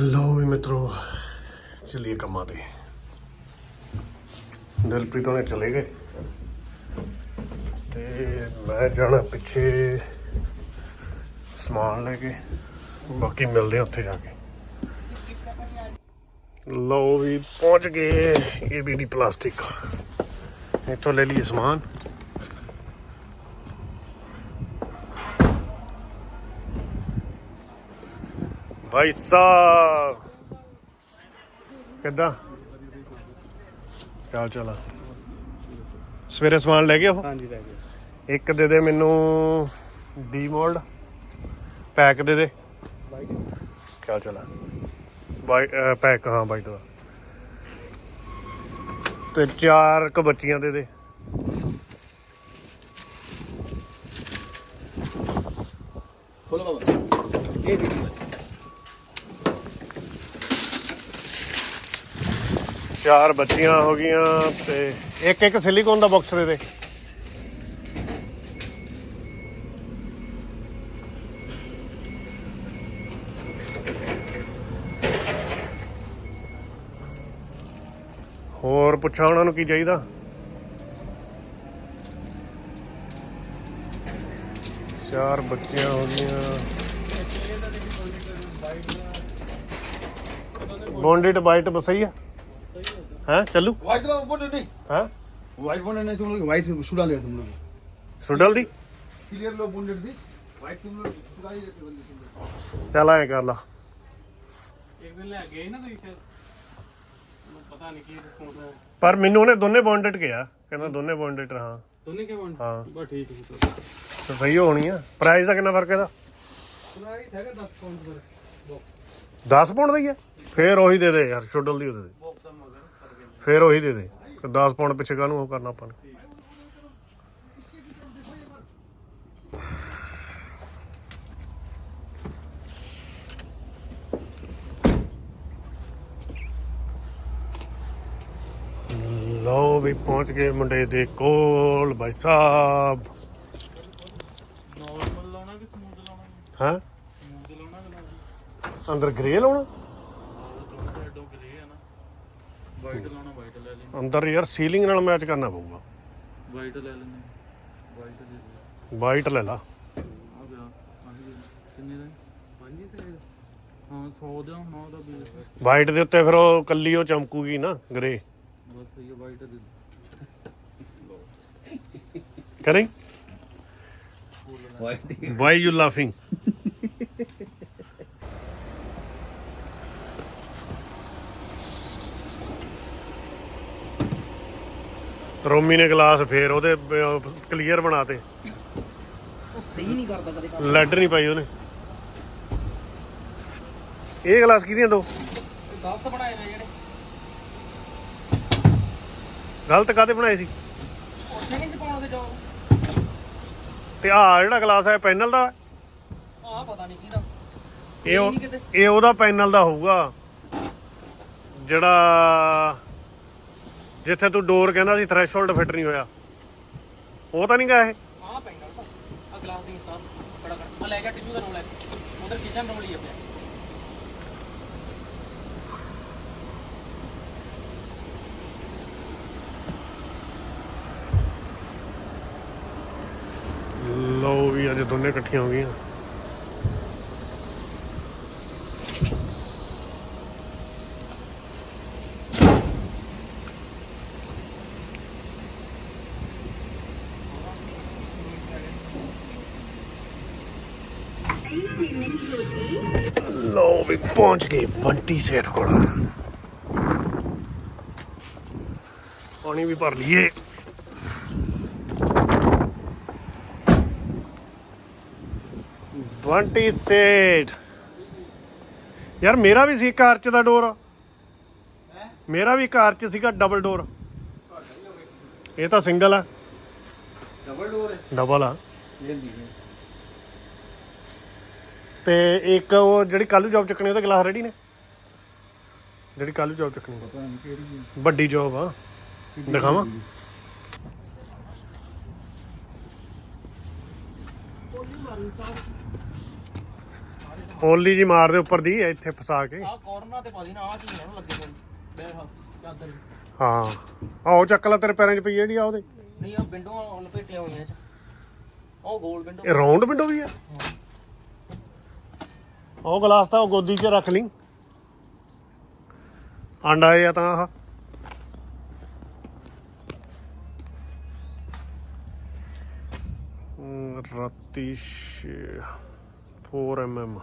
ਲਓ ਵੀ ਮਿੱਤਰੋ, ਚਲਿਏ ਕੰਮਾਂ ਤੇ। ਦਿਲਪ੍ਰੀਤ ਉਹਨੇ ਚਲੇ ਗਏ। ਤੇ ਮੈਂ ਜਾਣਾ ਪਿੱਛੇ ਸਮਾਨ ਲੈ ਕੇ। ਬਾਕੀ ਮਿਲਦੇ ਆ ਉੱਥੇ ਜਾ ਕੇ। ਲਓ ਵੀ ਪਹੁੰਚ ਗਏ ਏਬੀਡੀ ਪਲਾਸਟਿਕ। ਇੱਥੋਂ ਲੈ ਲਈ ਸਮਾਨ। ਭਾਈ ਸਾਹਿਬ। ਕਿੱਦਾਂ? ਚਾਲ ਚਲਾ ਸਵੇਰੇ ਸਮਾਨ ਲੈ ਗਿਆ ਉਹ? ਹਾਂਜੀ ਲੈ ਗਏ। ਇੱਕ ਦੇ ਦੇ ਮੈਨੂੰ ਡੀ ਮੋਲਡ ਪੈਕ ਦੇ ਦੇ। ਚਾਲ ਚਲਾ ਬਾਈ ਪੈਕ ਹਾਂ ਬਾਈਟ ਦਾ ਤੇ ਚਾਰ ਕ ਬੱਚੀਆਂ ਦੇ ਦੇ ਖੋਲੋ ਬਾਬਾ ਇਹ ਵੀ ਚਾਰ ਬੱਚੀਆਂ ਹੋ ਗਈਆਂ ਤੇ ਇੱਕ ਇੱਕ ਸਿਲੀਕੋਨ ਦਾ ਬਾਕਸ ਦੇ ਦੇ ਹੋਰ ਪੁੱਛਾਂ ਉਹਨਾਂ ਨੂੰ ਕੀ ਚਾਹੀਦਾ? ਚਾਰ ਬੱਚੀਆਂ ਹੋ ਗਈਆਂ। ਬੌਂਡਿਟ ਬਾਈਟ ਬਸ ਸਹੀ ਆ? ਹੈ ਚੱਲੂ व्हाइट तो बोल नहीं ਹਾਂ व्हाइट बोल नहीं तुम लोग व्हाइट सुडा लिया तुम लोग ਸੁਡਲ ਦੀ क्लियर लो बोंडेड थी व्हाइट तुम लोग सुडा ही रहते बंदे तुम लोग ਚੱਲ ਐ ਕਰ ਲਾ ਇੱਕ ਦਿਨ ਲੈ ਗਏ ਨਾ ਤੁਸੀਂ ਸ਼ਾਇਦ ਮੈਨੂੰ ਪਤਾ ਨਹੀਂ ਕੀ ਰਿਸਪੌਂਸ ਹੈ ਪਰ ਮੈਨੂੰ ਉਹਨੇ ਦੋਨੇ ਬੌਂਡਡ ਕਿਹਾ ਕਹਿੰਦਾ ਦੋਨੇ ਬੌਂਡਡ ਹਾਂ ਦੋਨੇ ਕਿਵੇਂ ਬਣ ਹਾਂ ਬਸ ਠੀਕ ਹੈ ਤੇ ਸਹੀ ਹੋਣੀ ਆ ਪ੍ਰਾਈਸ ਦਾ ਕਿੰਨਾ ਫਰਕ ਇਹਦਾ सुडा ही था 10 पाउंड पर 10 ਪਾਉਂਡ ਦਾ ਹੀ ਆ ਫੇਰ ਉਹੀ ਦੇ ਦੇ ਯਾਰ ਸ਼ੁਡਲ ਦੀ ਉਹਦੇ ਦੇ ਫੇਰ ਉਹੀ ਦੇ ਦੇ। 10 ਪਾਉਂਡ ਪਿੱਛੇ ਕਾਹਨੂੰ ਉਹ ਕਰਨਾ ਆਪਾਂ ਨੇ। ਲਓ ਵੀ ਪਹੁੰਚ ਗਏ ਮੁੰਡੇ ਦੇ ਕੋਲ ਭਾਈ ਸਾਹਿਬ। ਨਾਰਮਲ ਲਾਉਣਾ ਕਿ ਸਮੂਥ ਲਾਉਣਾ? ਹਾਂ? ਸਮੂਥ ਲਾਉਣਾ ਕਿ ਨਾ? ਅੰਦਰ ਗ੍ਰੇ ਲਾਉਣਾ? ਗਰੇ ਆ ਨਾ। ਵਾਈਟ ਲਾਉਣਾ ਅੰਦਰ ਯਾਰ ਸੀਲਿੰਗ ਨਾਲ ਮੈਚ ਕਰਨਾ ਪਊਗਾ। ਵਾਈਟ ਲੈ ਲੈਂਦੇ ਵਾਈਟ ਦੇ ਉੱਤੇ ਫਿਰ ਉਹ ਕੱਲੀ ਉਹ ਚਮਕੂਗੀ ਨਾ ਗਰੇ ਬਸ ਇਹ ਵਾਈਟ ਦੇ ਦਿਓ। ਕਰੇ? ਵਾਈ ਯੂ ਲਾਫਿੰਗ ਰੋਮੀ ਨੇ ਗਲਾਸ ਫੇਰ ਉਹਦੇ ਕਲੀਅਰ ਬਣਾਤੇ। ਉਹ ਸਹੀ ਨਹੀਂ ਕਰਦਾ ਕਦੇ ਲੈਡ ਨਹੀਂ ਪਾਈ ਉਹਨੇ। ਇਹ ਗਲਾਸ ਕਿਹਦੀਆਂ ਦੋ? ਗਲਤ ਬਣਾਏ ਨੇ ਜਿਹੜੇ। ਗਲਤ ਕਾਦੇ ਬਣਾਏ ਸੀ? ਉੱਥੇ ਨਹੀਂ ਪਾਉਣ ਦੇ ਜਾਓ ਤੇ ਆਹ ਜਿਹੜਾ ਗਲਾਸ ਹੈ ਪੈਨਲ ਦਾ? ਆਹ ਪਤਾ ਨਹੀਂ ਕਿਹਦਾ। ਇਹ ਇਹ ਉਹਦਾ ਪੈਨਲ ਦਾ ਹੋਊਗਾ। ਜਿਹੜਾ ਜਿੱਥੇ ਤੂੰ ਡੋਰ ਕਹਿੰਦਾ ਸੀ ਥ੍ਰੈਸ਼ਹੋਲਡ ਫਿੱਟ ਨਹੀਂ ਹੋਇਆ। ਉਹ ਤਾਂ ਨਹੀਂ ਗਾ ਇਹ? ਆਹ ਪੈਨਲ ਤਾਂ। ਆ ਗਲਾਸ ਦੀ ਸਾਹ ਬੜਾ ਕਰ ਆ ਲੈ ਗਿਆ ਟਿਸ਼ੂ ਦਾ ਰੋਲ ਹੈ ਉਧਰ ਕਿਚਨ ਰੋਲ ਹੀ ਆ ਪਿਆ ਲਓ ਵੀ ਅੱਜ ਦੋਨੇ ਇਕੱਠੀਆਂ ਹੋ ਗਈਆਂ। ਲੋ ਵੀ ਪਹੁੰਚ ਗਏ ਬੰਟੀ ਸੇਠ ਕੋਲ। ਪਾਣੀ ਵੀ ਭਰ ਲਈਏ। ਬੰਟੀ ਸੇਠ। ਯਾਰ ਮੇਰਾ ਵੀ ਸੀ ਕਾਰ ਚ ਦਾ ਡੋਰ। ਮੇਰਾ ਵੀ ਕਾਰ ਚ ਸੀਗਾ ਡਬਲ ਡੋਰ ਇਹ ਤਾਂ ਸਿੰਗਲ ਆ। ਡਬਲ ਡੋਰ ਹੈ। ਡਬਲ ਆ। ਇਹ ਦੀ ਤੇ ਇੱਕ ਉਹ ਜਿਹੜੀ ਕੱਲੂ ਜੌਬ ਚੱਕਣੀ ਉਹਦਾ ਗਲਾਸ ਰੈਡੀ ਨੇ? ਜਿਹੜੀ ਕੱਲੂ ਜੌਬ ਚੱਕਣੀ। ਵੱਡੀ ਜੌਬ ਆ। ਦਿਖਾਵਾਂ? ਹੋਲੀ ਜੀ ਮਾਰਦੇ ਉੱਪਰ ਦੀ ਇੱਥੇ ਫਸਾ ਕੇ। ਆ ਕੋਰਨਾ ਤੇ ਪਾ ਦੇਣਾ ਆ ਕੀ ਇਹਨੂੰ ਲੱਗੇ ਬੈਠ ਚਾਦਰ। ਹਾਂ। ਆਓ ਚੱਕ ਲੈ ਤੇਰੇ ਪੈਰਾਂ 'ਚ ਪਈ ਜਿਹੜੀ ਆ ਉਹਦੇ। ਨਹੀਂ ਆ ਵਿੰਡੋ ਲਪੇਟੀਆਂ ਹੋਈਆਂ ਚ। ਉਹ ਗੋਲ ਵਿੰਡੋ ਇਹ ਰਾਉਂਡ ਵਿੰਡੋ ਵੀ ਆ? ਉਹ ਗਲਾਸ ਤਾਂ ਉਹ ਗੋਦੀ 'ਚ ਰੱਖ ਲਈ। ਆਂਡਾ ਇਹ ਆ ਤਾਂ ਆਹ। ਹਮ, ਰਾਤੀ 4 mm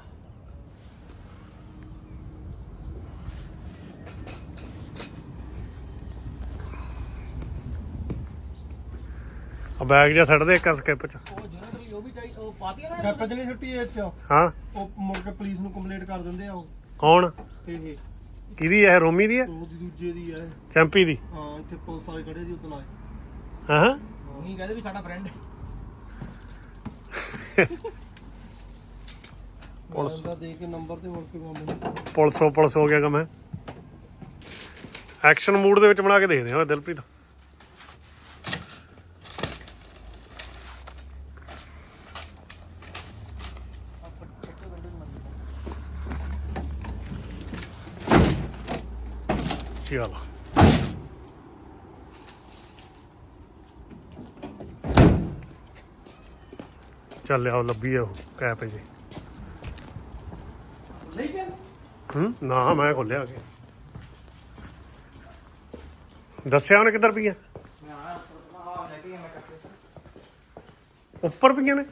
ਆ ਬੈਗ ਜਿਹਾ ਸੱਟ ਦੇ ਇੱਕ ਸਕਿਪ 'ਚ। ਉਹ ਜਨਰਲ ਚਾਹੀਦਾ ਉਹ ਪਾਤੀ ਨਾ ਕੈਪੇ ਤੇ ਨਹੀਂ ਛੁੱਟੀ ਇਹ ਚ। ਹਾਂ। ਉਹ ਮੁੜ ਕੇ ਪੁਲਿਸ ਨੂੰ ਕੰਪਲੇਂਟ ਕਰ ਦਿੰਦੇ ਆ ਉਹ। ਕੌਣ? ਇਹ। ਕਿਹਦੀ ਹੈ ਰੋਮੀ ਦੀ ਹੈ? ਉਹ ਦੀ ਦੂਜੇ ਦੀ ਹੈ। ਚੈਂਪੀ ਦੀ। ਹਾਂ ਇੱਥੇ ਪੁਲਿਸ ਵਾਲੇ ਖੜੇ ਸੀ ਉਦੋਂ ਆਏ। ਹਾਂ ਹਾਂ। ਨਹੀਂ ਕਹਦੇ ਵੀ ਸਾਡਾ ਫਰੈਂਡ ਪੁਲਿਸ। ਦਾ ਦੇ ਕੇ ਨੰਬਰ ਤੇ ਮੁੜ ਕੇ ਮਾਮੇ ਨੂੰ ਪੁਲਿਸੋ ਪੁਲਿਸ ਹੋ ਗਿਆ ਕੰਮ ਹੈ। ਐਕਸ਼ਨ ਮੂਡ ਦੇ ਵਿੱਚ ਬਣਾ ਕੇ ਦੇਖਦੇ ਹਾਂ ਦਿਲਪ੍ਰੀਤ। ਚਲੋ ਚੱਲ ਆਓ ਲੱਭੀ ਆ ਉਹ ਕੈਪ ਜੀ ਨਹੀਂ ਕਿ ਹੂੰ ਨਾ ਮੈਂ ਖੋਲਿਆ ਕੇ ਦੱਸਿਆ ਉਹਨੇ ਕਿੱਧਰ ਪਈਆਂ? ਮੈਂ ਆ ਉੱਪਰ ਪਈਆਂ ਨੇ?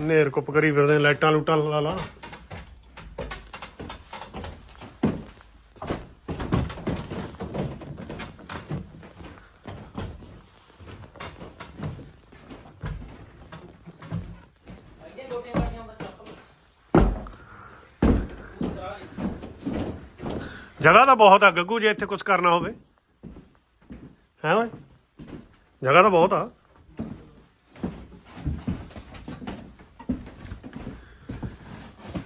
ਨੇਰ ਕੁੱਪ ਕਰੀ ਫਿਰਦੇ ਲਾਈਟਾਂ ਲੂਟਾਂ ਲਾ ਲਾ ਇਹਦੇ ਦੋ ਟੀਆਂ ਕੱਟੀਆਂ ਦਾ ਚੱਪਲ ਜਗ੍ਹਾ ਤਾਂ ਬਹੁਤ ਆ ਗੱਗੂ ਜੇ ਇੱਥੇ ਕੁਝ ਕਰਨਾ ਹੋਵੇ। ਹੈ ਓਏ? ਜਗ੍ਹਾ ਤਾਂ ਬਹੁਤ ਆ।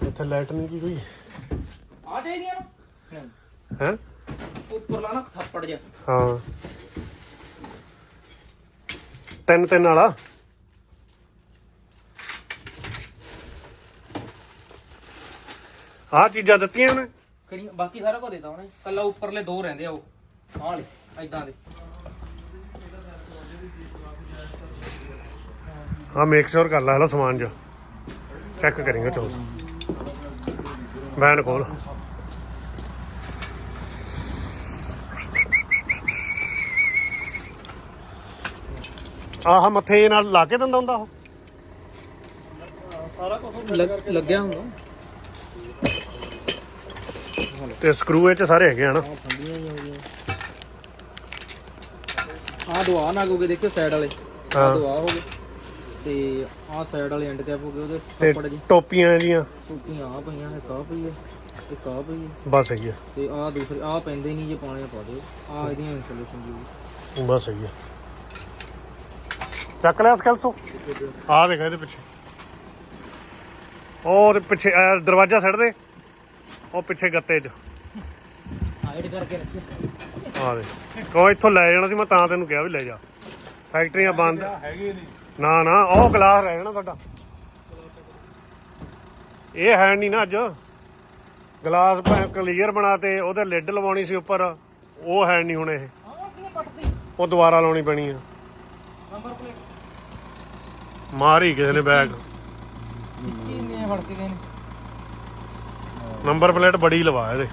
ਇੱਥੇ ਲਾਈਟ ਨਹੀਂ ਕੀ ਕੋਈ ਆ ਚਾਹੀਦੀਆਂ ਨਾ ਹੈ? ਉੱਪਰ ਲਾ ਨਾ ਥੱਪੜ ਜਾ ਹਾਂ। ਤਿੰਨ ਤਿੰਨ ਵਾਲਾ। ਆਹ ਚੀਜ਼ਾਂ ਦਿੱਤੀਆਂ ਉਹਨੇ। ਕਿਹੜੀਆਂ? ਬਾਕੀ ਸਾਰਾ ਕੁਝ ਦਿੱਤਾ ਉਹਨੇ। ਕੱਲਾ ਉੱਪਰਲੇ ਦੋ ਰਹਿੰਦੇ ਆ ਉਹ। ਆਹ ਵਾਲੇ ਐਦਾਂ ਦੇ। ਹਾਂ ਮੇਕ ਸ਼ੋਰ ਕਰ ਲੈ ਹਲੋ ਸਮਾਨ ਜੋ। ਚੈੱਕ ਕਰੀਂਗੇ ਚੋ। ਬੈਨ ਖੋਲ ਆਹ ਮੱਥੇ ਨਾਲ ਲਾ ਕੇ ਦਿੰਦਾ ਹੁੰਦਾ ਉਹ? ਸਾਰਾ ਕੁਝ ਲੱਗਿਆ ਹੁੰਦਾ। ਤੇ ਸਕਰੂ ਇਹ ਚ ਸਾਰੇ ਹੈਗੇ ਹਨ ਆ ਫੰਡੀਆਂ ਹੀ ਹੋ ਗਈਆਂ ਆ ਦੁਆ ਨਾ ਗੋਗੇ ਦੇਖਿਓ ਸਾਈਡ ਵਾਲੇ। ਆ ਹਾਂ। ਦੁਆ ਹੋ ਗਏ। ਤੇ ਆ ਸਾਈਡ ਵਾਲੇ ਐਂਡ ਕੈਪ ਹੋ ਗਏ ਉਹਦੇ ਤੇ ਜੀ। ਟੋਪੀਆਂ ਜੀਆਂ ਟੂਟੀਆਂ ਆ ਪਈਆਂ ਇੱਕ ਆ ਪਈ ਆ ਇੱਕ ਆ ਪਈ ਆ ਬਸ ਹੈ। ਤੇ ਆ ਦੂਸਰੇ ਆ ਪੈਂਦੇ ਨਹੀਂ ਜੇ ਪਾਣੇ ਆ ਪਾ ਦਿਓ ਆ ਇਹਦੀਆਂ ਇਨਸੂਲੇਸ਼ਨ ਦੀ ਬਸ ਸਹੀ ਹੈ। ਚੱਕ ਲਿਆ ਸਕੈਲਸੋ ਆ ਦੇਖ ਇਹਦੇ ਪਿੱਛੇ। ਔਰ ਪਿੱਛੇ ਆਹ ਦਰਵਾਜ਼ਾ ਛੱਡ ਦੇ ਉਹ ਪਿੱਛੇ ਗੱਤੇ 'ਚ। ਹਾਈਡ ਕਰਕੇ ਰੱਖਿਓ ਆ ਦੇ ਕੋ ਇੱਥੋਂ ਲੈ ਜਾਣਾ ਸੀ ਮੈਂ ਤਾਂ ਤੈਨੂੰ ਕਿਹਾ ਵੀ ਲੈ ਜਾ। ਫੈਕਟਰੀਆਂ ਬੰਦ। ਹੈਗੇ ਨਹੀਂ ਨਾ। ਨਾ ਉਹ ਗਲਾਸ ਰਹਿ ਜਾਣਾ ਤੁਹਾਡਾ। ਇਹ ਹੈ ਨਹੀਂ ਨਾ ਅੱਜ। ਗਲਾਸ ਕਲੀਅਰ ਬਣਾ ਤੇ ਉਹਦੇ ਲਿਡ ਲਵਾਉਣੀ ਸੀ ਉੱਪਰ। ਉਹ ਹੈ ਨਹੀਂ ਹੁਣ ਇਹ। ਕਿਨੇ ਉਹ ਦੁਬਾਰਾ ਲਾਉਣੀ ਪੈਣੀ ਆ। Number plate. ਮਾਰੀ ਕਿਸੇ ਨੇ ਬੈਗ। ਨਿੱਕੀ ਨੇ ਫੜ ਕੇ ਗਏ ਨੇ। ਨੰਬਰ ਪਲੇਟ ਬੜੀ ਲਵਾ ਇਹਦੇ।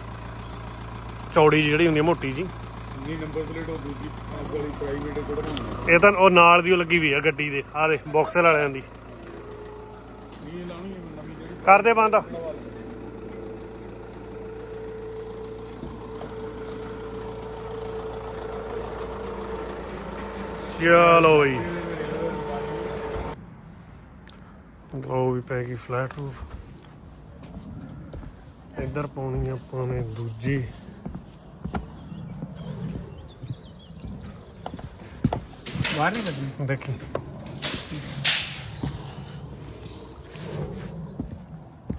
ਚੌੜੀ ਜਿਹੀ ਜਿਹੜੀ ਹੁੰਦੀ ਮੋਟੀ ਜੀ ਨਹੀਂ ਨੰਬਰ ਪਲੇਟ ਉਹ ਦੂਜੀ ਵਾਲੀ ਪ੍ਰਾਈਵੇਟ ਕਿਹੜਾ ਇਹ ਤਾਂ ਉਹ ਨਾਲ ਦੀ ਉਹ ਲੱਗੀ ਵੀ ਆ ਗੱਡੀ ਦੇ ਆ ਦੇ ਬਾਕਸਰ ਵਾਲਿਆਂ ਦੀ। ਇਹ ਲਾਉਣੀ ਨਵੀਂ ਜਿਹੜੀ। ਕਰ ਦੇ ਬੰਦ। ਚਲੋ ਬਈ। ਉਹ ਵੀ ਪੈ ਗਈ ਫਲੈਟ ਰੂਫ ਇੱਧਰ ਪਾਉਣੀ ਆ ਆਪਾਂ ਨੇ ਦੂਜੀ। ਬਾਹਰ ਨਹੀਂ ਕੱਢਣੀ? ਦੇਖੀ।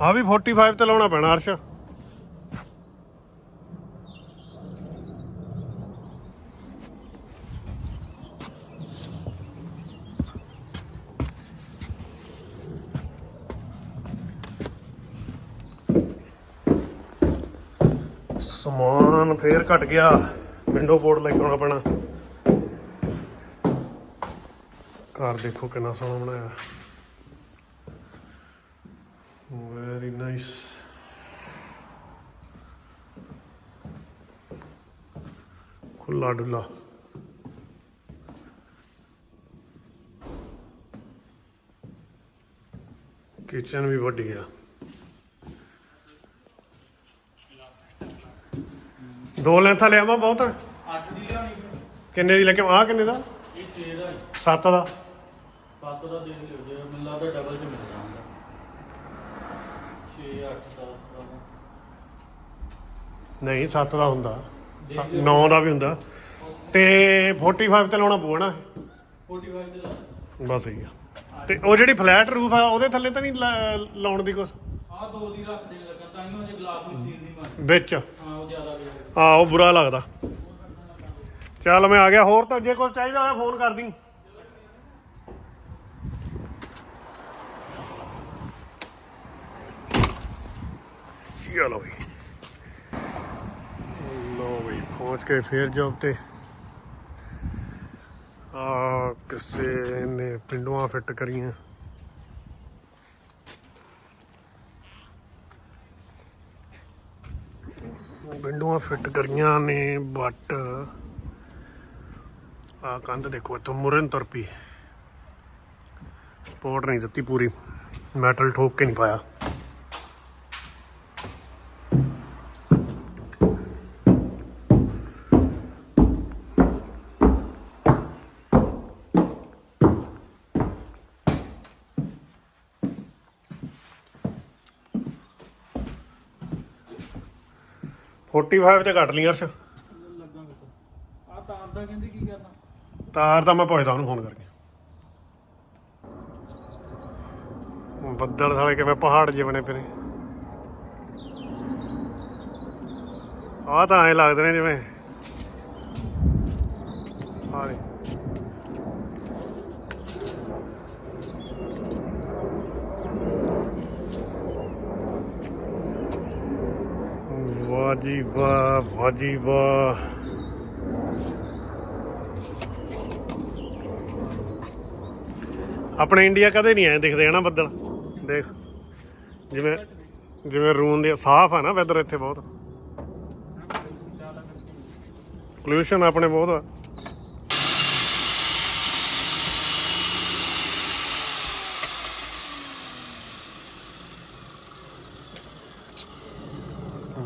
ਆ ਵੀ 45 ਤੇ ਲਾਉਣਾ ਪੈਣਾ ਅਰਸ਼ ਸਮਾਨ ਫੇਰ ਘਟ ਗਿਆ। ਵਿੰਡੋ ਬੋਰਡ ਲੈ ਕੇ ਆਉਣਾ ਪੈਣਾ। ਘਰ ਦੇਖੋ ਕਿੰਨਾ ਸੋਹਣਾ ਬਣਾਇਆ। ਵੈਰੀ ਨਾਈਸ ਖੁੱਲਾ ਡੁੱਲਾ ਕਿਚਨ ਵੀ ਵੱਡੀ ਆ। ਦੋ ਲੈਂਥਾਂ ਲਿਆਵਾਂ ਬਹੁਤ। ਆ। 8 ਦੀ ਲਿਆਉਣੀ ਕਿੰਨੇ ਦੀ ਲੈ ਕੇ ਆ ਕਿੰਨੇ ਦਾ? ਇਹ 6 ਦਾ 7 ਦਾ। 7 ਦਾ ਦੇਖ ਲਿਓ ਜੇ ਮੈਨੂੰ ਲੱਗਦਾ ਡਬਲ ਚ ਮਿਲ ਜਾਊਗਾ। 6 8 10 ਦਾ ਨਹੀਂ 7 ਦਾ ਹੁੰਦਾ। 9 ਦਾ ਵੀ ਹੁੰਦਾ। ਤੇ 45 ਤੇ ਲਾਉਣਾ ਪਊਗਾ ਨਾ? 45 ਤੇ ਲਾ ਬਸ ਸਹੀ ਆ। ਤੇ ਉਹ ਜਿਹੜੀ ਫਲੈਟ ਰੂਫ ਆ ਉਹਦੇ ਥੱਲੇ ਤਾਂ ਨਹੀਂ ਲਾ- ਲਾਉਣ ਦੀ ਕੁਛ? ਆ ਦੋ ਦੀ ਰੱਖ ਦੇ ਲੱਗਾ ਤਾਂ ਹੀ ਜੇ ਗਲਾਸ ਨੂੰ ਸੀਲ ਦੀ ਮਾਰ ਵਿੱਚ। ਆਹੋ, ਬੁਰਾ ਲੱਗਦਾ। ਚੱਲ ਮੈਂ ਆ ਗਿਆ, ਹੋਰ ਤਾਂ ਜੇ ਕੁਝ ਚਾਹੀਦਾ ਹੋਇਆ ਫੋਨ ਕਰ ਦੀ ਚਲੋ ਵੀ ਲੋ ਵੀ ਪਹੁੰਚ ਕੇ ਫੇਰ ਜੌਬ ਤੇ। ਆ ਕਿਸੇ ਨੇ ਪਿੰਡੂਆਂ ਫਿੱਟ ਕਰੀਆਂ। ਵਿੰਡੋਆਂ ਫਿੱਟ ਕਰੀਆਂ ਨੇ ਬਟ ਆ ਕੰਧ ਦੇਖੋ ਇੱਥੋਂ ਮੁਰਨ ਤੁਰ ਪਈ। ਸਪੋਰਟ ਨਹੀਂ ਦਿੱਤੀ ਪੂਰੀ। ਮੈਟਲ ਠੋਕ ਕੇ ਨਹੀਂ ਪਾਇਆ। 45 ਤੇ ਕੱਟ ਲਈ ਅਰਸ਼। ਲੱਗਾ ਆ ਤਾਰ ਦਾ ਕਹਿੰਦੇ ਕੀ ਕਰਨਾ ਤਾਰ ਦਾ ਮੈਂ ਪੁੱਛਦਾ ਉਹਨੂੰ ਫੋਨ ਕਰਕੇ। ਬੱਦਲ ਸਾਲੇ ਕਿਵੇਂ ਪਹਾੜ ਜਿਹੇ ਬਣੇ ਪਏ ਨੇ। ਆਹ ਤਾਂ ਐ ਲੱਗਦੇ ਨੇ ਜਿਵੇਂ ਆ ਦੇ ਵਾਹ ਜੀ ਵਾਹ ਵਾਹ ਜੀ ਵਾਹ। ਆਪਣੇ ਇੰਡੀਆ ਕਦੇ ਨਹੀਂ ਆਏ ਦਿਖਦੇ, ਹਨਾ ਬੱਦਲ? ਦੇਖ, ਜਿਵੇਂ ਜਿਵੇਂ ਰੂਨ ਦੇ, ਸਾਫ਼ ਆ ਨਾ ਵੈਦਰ ਇੱਥੇ ਬਹੁਤ। ਪੋਲੂਸ਼ਨ ਆਪਣੇ ਬਹੁਤ ਆ।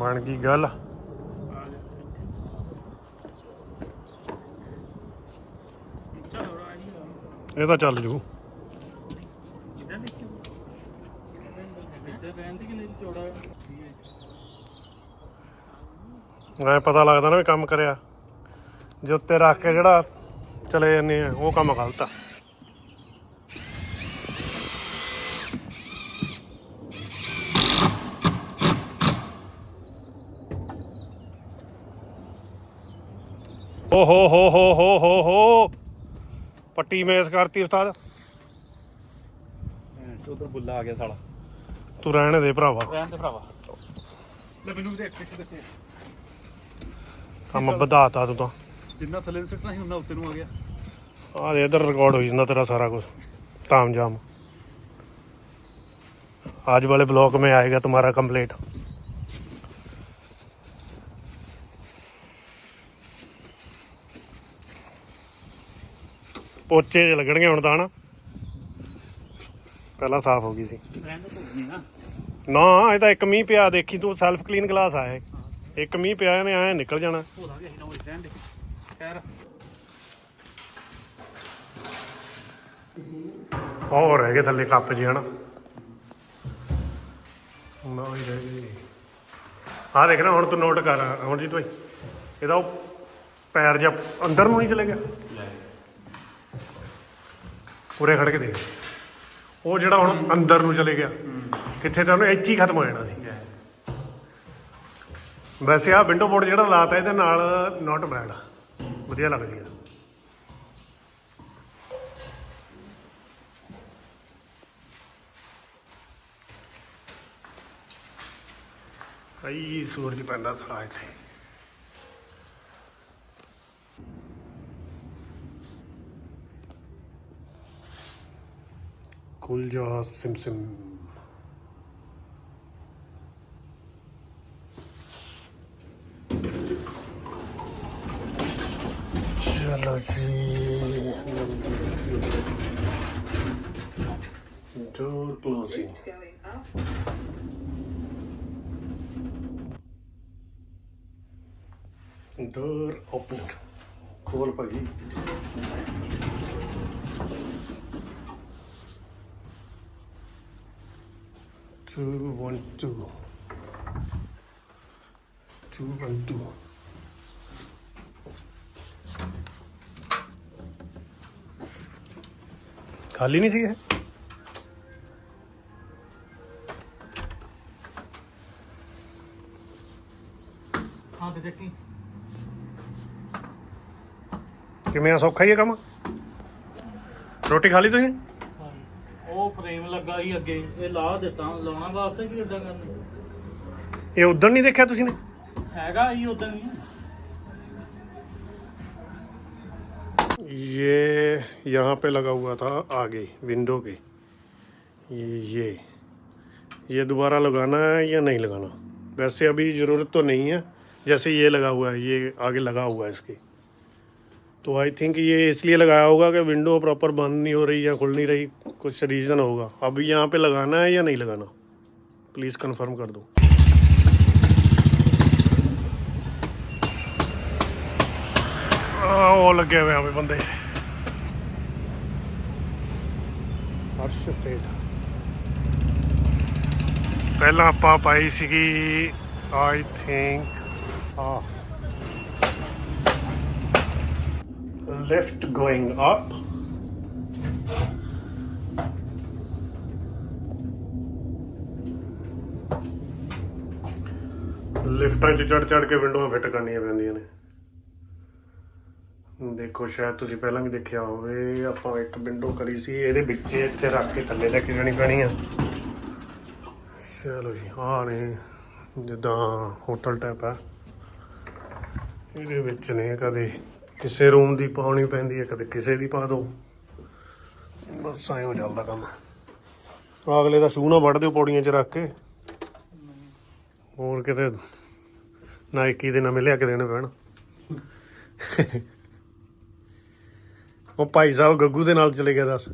ਬਣ ਗਈ ਗੱਲ। ਇਹ ਤਾਂ ਚੱਲ ਜੂ। ਐ ਪਤਾ ਲੱਗਦਾ ਨਾ ਵੀ ਕੰਮ ਕਰਿਆ। ਜੇ ਉੱਤੇ ਰੱਖ ਕੇ ਜਿਹੜਾ ਚਲੇ ਜਾਂਦੇ ਆ, ਉਹ ਕੰਮ ਗਲਤ ਆ। ਓ ਹੋ ਹੋ ਹੋ ਹੋ ਹੋ ਹੋ ਪੱਟੀ ਮੇਸ ਕਰਤੀ ਉਸਤਾਦ ਉਧਰ ਬੁੱਲਾ ਆ ਗਿਆ ਸਾਲਾ ਤੂੰ ਰਹਿਣ ਦੇ ਭਰਾਵਾ ਰਹਿਣ ਦੇ ਭਰਾਵਾ ਲੈ ਮੈਨੂੰ ਵੀ ਦੇਖ ਪਿੱਛੇ ਦੇਖੇ ਕੰਮ ਵਧਾਤਾ ਤੂੰ ਤਾਂ ਜਿੰਨਾ ਥੱਲੇ ਨੂੰ ਸਿੱਟਣਾ ਸੀ ਉਹਨਾਂ ਉੱਤੇ ਨੂੰ ਆ ਗਿਆ ਆ ਦੇ ਇਧਰ ਰਿਕਾਰਡ ਹੋ ਜਾਂਦਾ तेरा सारा कुछ ताम जाम आज वाले ब्लॉक में आएगा तुम्हारा कंप्लीट ਪੋਚੇ ਜਿਹੇ ਲੱਗਣਗੇ ਹੁਣ ਤਾਂ ਹਨਾ? ਪਹਿਲਾਂ ਸਾਫ਼ ਹੋ ਗਈ ਸੀ। ਨਾ। ਨਾ ਇਹ ਤਾਂ ਇੱਕ ਮੀਂਹ ਪਿਆ ਦੇਖੀ ਤੂੰ ਸੈਲਫ ਕਲੀਨ ਗਲਾਸ ਆਇਆ। ਇੱਕ ਮੀਂਹ ਪਿਆ ਇਹਨੇ ਐ ਨਿਕਲ ਜਾਣਾ। ਹੋ ਨਾ ਹੋਰ ਰਹਿ ਗਏ ਥੱਲੇ ਕੱਪ ਜਿਹੇ ਹਨਾ? ਨਾ ਹੀ ਰਹਿ ਗਏ। ਆਹ ਦੇਖ ਨਾ ਹੁਣ ਤੂੰ ਨੋਟ ਕਰ ਹੁਣ ਜੀ ਤੂੰ ਇਹਦਾ ਉਹ ਪੈਰ ਜਿਹਾ ਅੰਦਰ ਨੂੰ ਨਹੀਂ ਚਲੇ ਗਿਆ? ਪੂਰੇ ਖੜ ਕੇ ਦੇਖ। ਉਹ ਜਿਹੜਾ ਹੁਣ ਅੰਦਰ ਨੂੰ ਚਲੇ ਗਿਆ ਕਿੱਥੇ ਤਾਂ ਉਹਨੇ ਇੱਥੇ ਹੀ ਖਤਮ ਹੋ ਜਾਣਾ ਸੀ। ਵੈਸੇ ਆ ਵਿੰਡੋ ਬੋਰਡ ਜਿਹੜਾ ਲਾਤਾ ਇਹਦੇ ਨਾਲ ਨਾਟ ਬੈਡ ਵਧੀਆ ਲੱਗਦੀ ਆ। ਕਈ ਸੂਰਜ ਪੈਂਦਾ ਸਾਰਾ ਇੱਥੇ। ਖੁੱਲ ਜਾ ਸਿਮ ਸਿਮ ਚਲੋ ਜੀ ਡੋਰ ਕਲੋਜ਼ਿੰਗ ਡੋਰ ਓਪਨ ਖੋਲ two one two. Two one two. ਖਾਲੀ ਨਹੀਂ ਸੀ ਇਹ ਹਾਂ ਤੇ ਦੇਖੀ ਕਿਵੇਂ ਆ ਸੌਖਾ ਹੀ ਹੈ ਕੰਮ ਰੋਟੀ ਖਾ ਲਈ ਤੁਸੀਂ ਉਹ ਫਰੇਮ ਲੱਗਾ ਹੀ ਅੱਗੇ ਇਹ ਲਾ ਦਿੱਤਾ ਲਾਉਣਾ ਵਾਪਸ ਕੀ ਇਦਾਂ ਕਰਨਾ ਇਹ ਉਦੋਂ ਨਹੀਂ ਦੇਖਿਆ ਤੁਸੀਂ ਨੇ ਹੈਗਾ ਹੀ ਉਦਾਂ ਹੀ ये यहाँ पे लगा हुआ था आगे विंडो के ये ये ये दोबारा लगाना है या नहीं लगाना वैसे अभी ज़रूरत तो नहीं है जैसे ये लगा हुआ है ये आगे लगा हुआ है इसके तो आई थिंक ये इसलिए लगाया होगा कि विंडो प्रॉपर बंद नहीं हो रही या खुल नहीं रही कुछ रीज़न होगा अभी यहाँ पे लगाना है या नहीं लगाना प्लीज़ कंफर्म कर दो ਆ ਉਹ ਲੱਗੇ ਹੋਏ ਆ ਵੀ ਬੰਦੇ ਹਰਸ਼ ਫੇਡ ਪਹਿਲਾਂ ਆਪਾਂ ਪਾਈ ਸੀਗੀ ਆਈ ਥਿੰਕ ਆ lift going up ਲਿਫਟਾਂ 'ਚ ਚੜ ਚੜ ਕੇ ਵਿੰਡੋਆਂ ਫਿੱਟ ਕਰਨੀਆਂ ਪੈਂਦੀਆਂ ਨੇ। ਦੇਖੋ, ਸ਼ਾਇਦ ਤੁਸੀਂ ਪਹਿਲਾਂ ਵੀ ਦੇਖਿਆ ਹੋਵੇ, ਆਪਾਂ ਇੱਕ ਵਿੰਡੋ ਕਰੀ ਸੀ, ਇਹਦੇ ਵਿੱਚ ਇੱਥੇ ਰੱਖ ਕੇ ਥੱਲੇ ਲੈ ਕੇ ਜਾਣੀ ਪੈਣੀ ਆ। ਚਲੋ ਜੀ, ਆਹ ਨੇ, ਜਿੱਦਾਂ ਹੋਟਲ ਟਾਈਪ ਆ। ਇਹਦੇ ਵਿੱਚ ਨੇ ਕਦੇ ਕਿਸੇ ਰੂਮ ਦੀ ਪਾਉਣੀ ਪੈਂਦੀ ਹੈ ਕਦੇ ਕਿਸੇ ਦੀ ਪਾ ਦਿਓ ਬਸ ਐਂ ਹੋ ਚੱਲਦਾ ਕੰਮ। ਅਗਲੇ ਦਾ ਸੂਹ ਨਾ ਵੱਢ ਦਿਓ ਪੌੜੀਆਂ 'ਚ ਰੱਖ ਕੇ। ਹੋਰ ਕਿਤੇ ਨਾਈਕੀ ਦੇ ਨਵੇਂ ਲਿਆ ਕੇ ਦੇਣੇ ਪੈਣ। ਉਹ ਭਾਈ ਸਾਹਿਬ ਗੱਗੂ ਦੇ ਨਾਲ ਚਲੇ ਗਿਆ ਦੱਸ।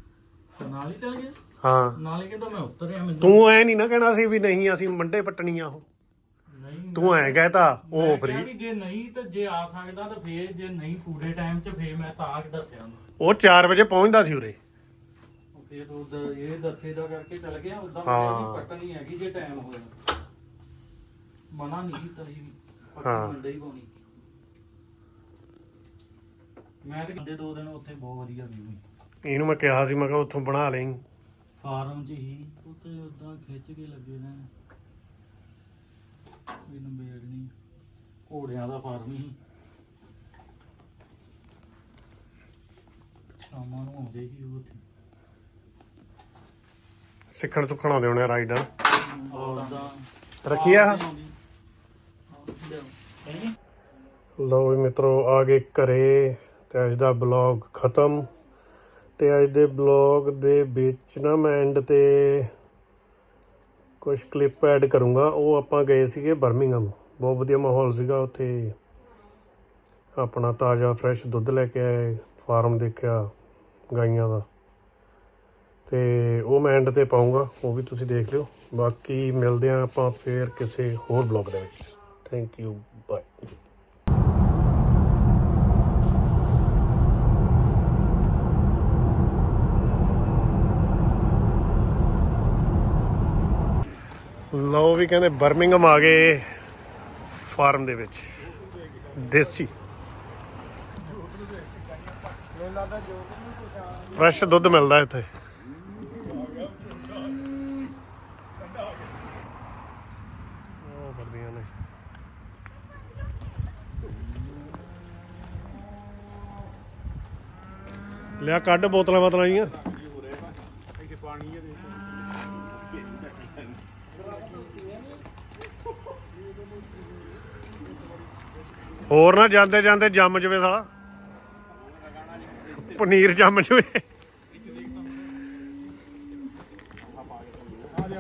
ਨਾਲ ਹੀ ਚੱਲ ਗਿਆ? ਹਾਂ। ਨਾਲੇ ਕਹਿੰਦਾ ਮੈਂ ਉਤਰਿਆ ਮੈਨੂੰ। ਤੂੰ ਐ ਨਹੀਂ ਨਾ ਕਹਿਣਾ ਸੀ ਵੀ ਨਹੀਂ ਅਸੀਂ ਮੰਡੇ ਪੱਟਣੀਆਂ ਉਹ। ਤੂੰ ਐ ਕਹਿਤਾ ਉਹ ਮੈਂ ਫਰੀ ਕਿਹਾ ਵੀ ਜੇ ਨਹੀਂ ਤਾਂ ਜੇ ਆ ਸਕਦਾ ਤਾਂ ਫੇਰ ਜੇ ਨਹੀਂ ਪੂਰੇ ਟਾਈਮ 'ਚ ਫੇਰ ਮੈਂ ਤਾਂ ਦੱਸਿਆ ਉਹਨੂੰ। ਉਹ 4 ਵਜੇ ਪਹੁੰਚਦਾ ਸੀ ਉਰੇ। ਉਹ ਫੇਰ ਉਧਰ ਇਹ ਦੱਸੇ ਦਾ ਕਰਕੇ ਚੱਲ ਗਿਆ ਉਦਾਂ ਹਾਂ। ਮੈਂ ਪੱਟਣੀ ਹੈਗੀ ਜੇ ਟਾਈਮ ਹੋਇਆ। ਮਨਾ ਨਹੀਂ ਕੀਤਾ ਸੀ ਹਾਂ। ਪੱਟੀ ਮੰਡੇ ਹੀ ਪਾਉਣੀ। ਮੈਂ ਤੇ ਕੰਦੇ ਦੋ ਦਿਨ ਉੱਥੇ ਬਹੁਤ ਵਧੀਆ ਵੀਊ ਸੀ ਇਹਨੂੰ ਮੈਂ ਕਿਹਾ ਸੀ ਮੈਂ ਕਿਹਾ ਉੱਥੋਂ ਬਣਾ ਲਈ। ਫਾਰਮ 'ਚ ਹੀ ਉੱਤੇ ਉਦਾਂ ਖਿੱਚ ਕੇ ਲੱਗੇ ਨੇ। ਨਹੀਂ। ਘੋੜਿਆਂ ਦਾ ਫਾਰਮ ਹੀ ਸ਼ਾਮਾਂ ਨੂੰ ਆਉਂਦੇ ਸੀ ਉਹ ਉੱਥੇ। ਸਿੱਖਣ ਸੁੱਖਣ ਆਉਂਦੇ ਹੋਣੇ ਰਾਈਡਰ ਉਦਾਂ ਰੱਖੀ ਆ? ਨਹੀਂ ਲਓ ਵੀ ਮਿੱਤਰੋ ਆ ਗਏ ਘਰੇ ਤੇ ਅੱਜ ਦਾ ਬਲੌਗ ਖਤਮ। ਤੇ ਅੱਜ ਦੇ ਬਲੌਗ ਦੇ ਵਿੱਚ ਨਾ ਮੈਂ ਐਂਡ ਤੇ ਕੁਝ ਕਲਿੱਪ ਐਡ ਕਰੂੰਗਾ। ਉਹ ਆਪਾਂ ਗਏ ਸੀਗੇ ਬਰਮਿੰਗਮ ਬਹੁਤ ਵਧੀਆ ਮਾਹੌਲ ਸੀਗਾ ਉੱਥੇ। ਆਪਣਾ ਤਾਜ਼ਾ ਫਰੈਸ਼ ਦੁੱਧ ਲੈ ਕੇ ਆਏ ਫਾਰਮ ਦੇਖਿਆ ਗਾਈਆਂ ਦਾ। ਤੇ ਉਹ ਮੈਂ ਐਂਡ ਤੇ ਪਾਉਂਗਾ ਉਹ ਵੀ ਤੁਸੀਂ ਦੇਖ ਲਿਓ। ਬਾਕੀ ਮਿਲਦੇ ਆ ਆਪਾਂ ਫੇਰ ਕਿਸੇ ਹੋਰ ਬਲੌਗ ਦੇ ਵਿੱਚ। ਥੈਂਕ ਯੂ ਬਾਏ ਲਓ ਵੀ ਕਹਿੰਦੇ ਬਰਮਿੰਗਮ ਆ ਗਏ ਫਾਰਮ ਦੇ ਵਿੱਚ। ਦੇਸੀ। ਫਰੈਸ਼ ਦੁੱਧ ਮਿਲਦਾ ਇੱਥੇ। ਲਿਆ ਕੱਢ ਬੋਤਲਾਂ ਬੋਤਲਾਂ ਜੀਆਂ ਹੋਰ ਨਾ ਜਾਂਦੇ ਜਾਂਦੇ ਜੰਮ ਜਵੇ ਸਾਲਾ। ਪਨੀਰ ਜੰਮ ਜਵੇ।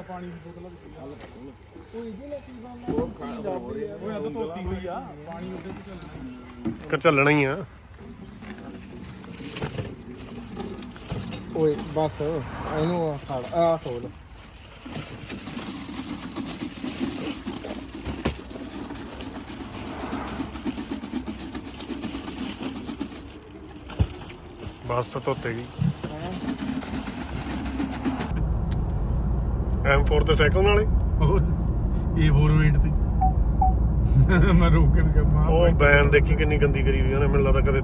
ਪਾਣੀ ਦੀ ਬੋਤਲ ਉਹ ਹੀ ਆ। ਓਏ, ਬਸ, ਇਹਨੂੰ ਖੜ, ਆ ਖੋਲ। ਬੱਸ ਧੋਤੇ ਗਈ। M4 ਤੇ ਸਾਈਕਲ ਨਾਲੇ ਇਹ 48 ਤੇ। ਮੈਂ ਰੋਕ ਕੇ ਕਿਹਾ ਮਾਂ ਉਹ ਬੈਨ ਦੇਖੀ ਕਿੰਨੀ ਗੰਦੀ ਕਰੀ ਹੋਈ ਉਹਨੇ ਮੈਨੂੰ ਲੱਗਦਾ ਕਦੇ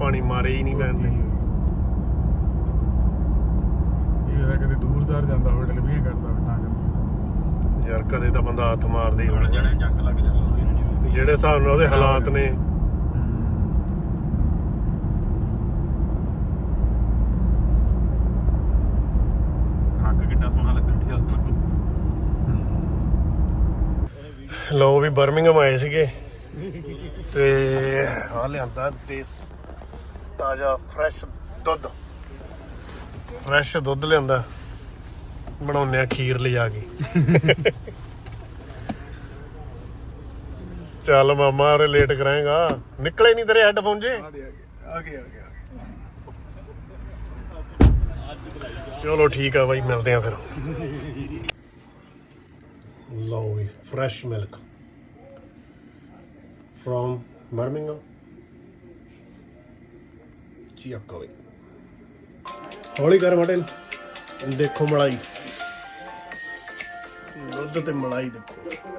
ਪਾਣੀ ਮਾਰੇ ਹੀ ਨਹੀਂ ਬੈਨ ਤੇ ਇਹ ਕਦੇ ਦੂਰਦਾਰ ਜਾਂਦਾ ਹੋਵੇ ਡਿਲੀਵਰੀ ਕਰਦਾ ਹੋਵੇ ਤਾਂ ਯਾਰ ਕਦੇ ਤਾਂ ਬੰਦਾ ਹੱਥ ਮਾਰਦੇ ਹੀ ਹੋਣਾ ਜਣੇ ਜੰਗ ਲੱਗ ਜਾਂਦੀ ਜਿਹੜੇ ਹਿਸਾਬ ਨਾਲ ਉਹਦੇ ਹਾਲਾਤ ਨੇ ਲੋ ਵੀ ਬਰਮਿੰਗਮ ਆਏ ਸੀਗੇ। ਤੇ ਆ ਲਿਆਂਦਾ ਦੇਸ ਤਾਜ਼ਾ ਫਰੈਸ਼ ਦੁੱਧ। ਫਰੈਸ਼ ਦੁੱਧ ਲਿਆਂਦਾ। ਬਣਾਉਨੇ ਆ ਖੀਰ ਲਿਜਾ ਕੇ। ਚੱਲ ਮਾਮਾ ਰੇ ਲੇਟ ਕਰਾਏਗਾ। ਨਿਕਲੇ ਨਹੀਂ ਤੇਰੇ ਹੈੱਡਫੋਨ ਜੇ। ਆ ਗਿਆ ਆ ਗਿਆ ਚਲੋ ਠੀਕ ਆ ਬਾਈ ਮਿਲਦੇ ਆ ਫਿਰ। ਲਓ ਵੀ ਫਰੈਸ਼ ਮਿਲਕ ਫਰੋਮ ਬਰਮਿੰਗਮ ਚੀਕੋ ਵੀ ਹੌਲੀ ਕਰ ਮਟਨ। ਦੇਖੋ ਮਲਾਈ। ਦੁੱਧ ਤੇ ਮਲਾਈ ਦੇਖੋ।